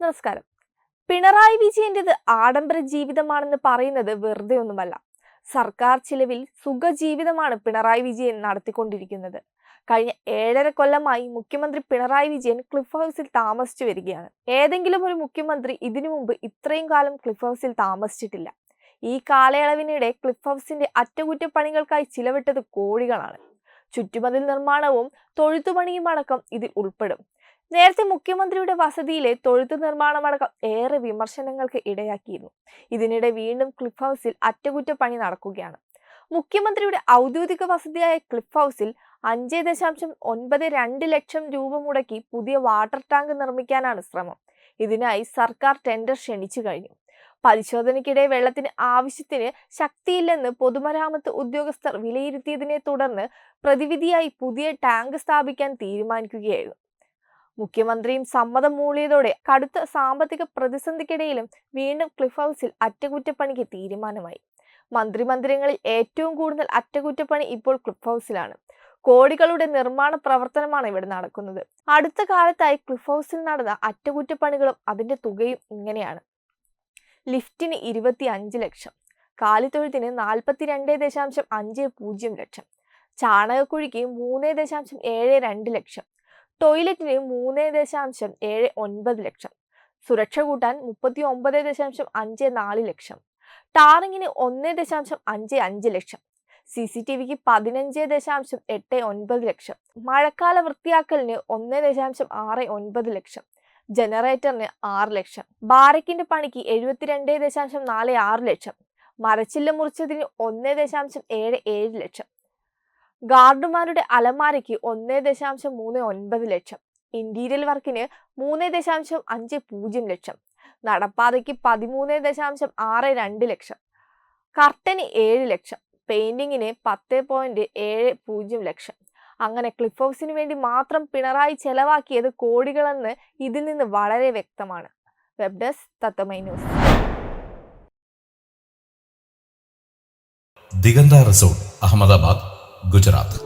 നമസ്കാരം. പിണറായി വിജയന്റെത് ആഡംബര ജീവിതമാണെന്ന് പറയുന്നത് വെറുതെ ഒന്നുമല്ല. സർക്കാർ ചിലവിൽ സുഖജീവിതമാണ് പിണറായി വിജയൻ നടത്തിക്കൊണ്ടിരിക്കുന്നത്. കഴിഞ്ഞ ഏഴര കൊല്ലമായി മുഖ്യമന്ത്രി പിണറായി വിജയൻ ക്ലിഫ് ഹൗസിൽ താമസിച്ചു വരികയാണ്. ഏതെങ്കിലും ഒരു മുഖ്യമന്ത്രി ഇതിനു മുമ്പ് ഇത്രയും കാലം ക്ലിഫ് ഹൗസിൽ താമസിച്ചിട്ടില്ല. ഈ കാലയളവിനിടെ ക്ലിഫ് ഹൗസിന്റെ അറ്റകുറ്റപ്പണികൾക്കായി ചിലവിട്ടത് കോഴികളാണ് ചുറ്റുമതിൽ നിർമ്മാണവും തൊഴുത്തുപണിയും അടക്കം ഇതിൽ ഉൾപ്പെടും. നേരത്തെ മുഖ്യമന്ത്രിയുടെ വസതിയിലെ തൊഴുത്ത് നിർമ്മാണമടക്കം ഏറെ വിമർശനങ്ങൾക്ക് ഇടയാക്കിയിരുന്നു. ഇതിനിടെ വീണ്ടും ക്ലിഫ് ഹൗസിൽ അറ്റകുറ്റപ്പണി നടക്കുകയാണ്. മുഖ്യമന്ത്രിയുടെ ഔദ്യോഗിക വസതിയായ ക്ലിഫ് ഹൗസിൽ അഞ്ച് ദശാംശം ഒൻപത് രണ്ട് ലക്ഷം രൂപ മുടക്കി പുതിയ വാട്ടർ ടാങ്ക് നിർമ്മിക്കാനാണ് ശ്രമം. ഇതിനായി സർക്കാർ ടെൻഡർ ക്ഷണിച്ചു കഴിഞ്ഞു. പരിശോധനയ്ക്കിടെ വെള്ളത്തിന് ആവശ്യത്തിന് ശക്തിയില്ലെന്ന് പൊതുമരാമത്ത് ഉദ്യോഗസ്ഥർ വിലയിരുത്തിയതിനെ തുടർന്ന് പ്രതിവിധിയായി പുതിയ ടാങ്ക് സ്ഥാപിക്കാൻ തീരുമാനിക്കുകയായിരുന്നു. മുഖ്യമന്ത്രിയും സമ്മതം മൂളിയതോടെ കടുത്ത സാമ്പത്തിക പ്രതിസന്ധിക്കിടയിലും വീണ്ടും ക്ലിഫ് ഹൗസിൽ അറ്റകുറ്റപ്പണിക്ക് തീരുമാനമായി. മന്ത്രിമന്ദിരങ്ങളിൽ ഏറ്റവും കൂടുതൽ അറ്റകുറ്റപ്പണി ഇപ്പോൾ ക്ലിഫ് ഹൗസിലാണ്. കോടികളുടെ നിർമ്മാണ പ്രവർത്തനമാണ് ഇവിടെ നടക്കുന്നത്. അടുത്ത കാലത്തായി ക്ലിഫ് ഹൗസിൽ നടന്ന അറ്റകുറ്റപ്പണികളും അതിന്റെ തുകയും ഇങ്ങനെയാണ്. ലിഫ്റ്റിന് ഇരുപത്തി അഞ്ച് ലക്ഷം കാലിത്തൊഴുത്തിന് നാൽപ്പത്തിരണ്ട് ദശാംശം അഞ്ച് പൂജ്യം ലക്ഷം ചാണകക്കുഴിക്ക് മൂന്ന് ദശാംശം ഏഴ് രണ്ട് ലക്ഷം ടോയ്ലറ്റിന് മൂന്ന് ദശാംശം ഏഴ് ഒൻപത് ലക്ഷം. സുരക്ഷ കൂട്ടാൻ മുപ്പത്തി ഒമ്പത് ദശാംശം അഞ്ച് നാല് ലക്ഷം. ടാറിങ്ങിന് ഒന്ന് ദശാംശം അഞ്ച് അഞ്ച് ലക്ഷം. സി സി ടി വിക്ക് പതിനഞ്ച് ദശാംശം എട്ട് ഒൻപത് ലക്ഷം. മഴക്കാല വൃത്തിയാക്കലിന് ഒന്ന് ദശാംശം ആറ് ഒൻപത് ലക്ഷം. ജനറേറ്ററിന് ആറ് ലക്ഷം. ബാരക്കിന്റെ പണിക്ക് എഴുപത്തിരണ്ട് ദശാംശം നാല് ആറ് ലക്ഷം. മരച്ചില്ല മുറിച്ചതിന് ഒന്ന് ദശാംശം ഏഴ് ഏഴ് ലക്ഷം. ഗാർഡുമാരുടെ അലമാരയ്ക്ക് ഒന്നേ ദശാംശം മൂന്ന് ഒൻപത് ലക്ഷം. ഇന്റീരിയൽ വർക്കിന് മൂന്ന് ദശാംശം അഞ്ച് പൂജ്യം ലക്ഷം. നടപ്പാതയ്ക്ക് പതിമൂന്ന് ദശാംശം ആറ് രണ്ട് ലക്ഷം. കർട്ടന് ഏഴ് ലക്ഷം. പെയിന്റിങ്ങിന് പത്ത് പോയിന്റ് ഏഴ് പൂജ്യം ലക്ഷം. അങ്ങനെ ക്ലിഫ് ഹൗസിന് വേണ്ടി മാത്രം പിണറായി ചെലവാക്കിയത് കോടികളെന്ന് ഇതിൽ നിന്ന് വളരെ വ്യക്തമാണ്. വെബ് ഡെസ്ക് തത്തമൈ ന്യൂസ്. ദിഗന്ത റിസോർട്ട് അഹമ്മദാബാദ്. ഗുജറാത്ത്.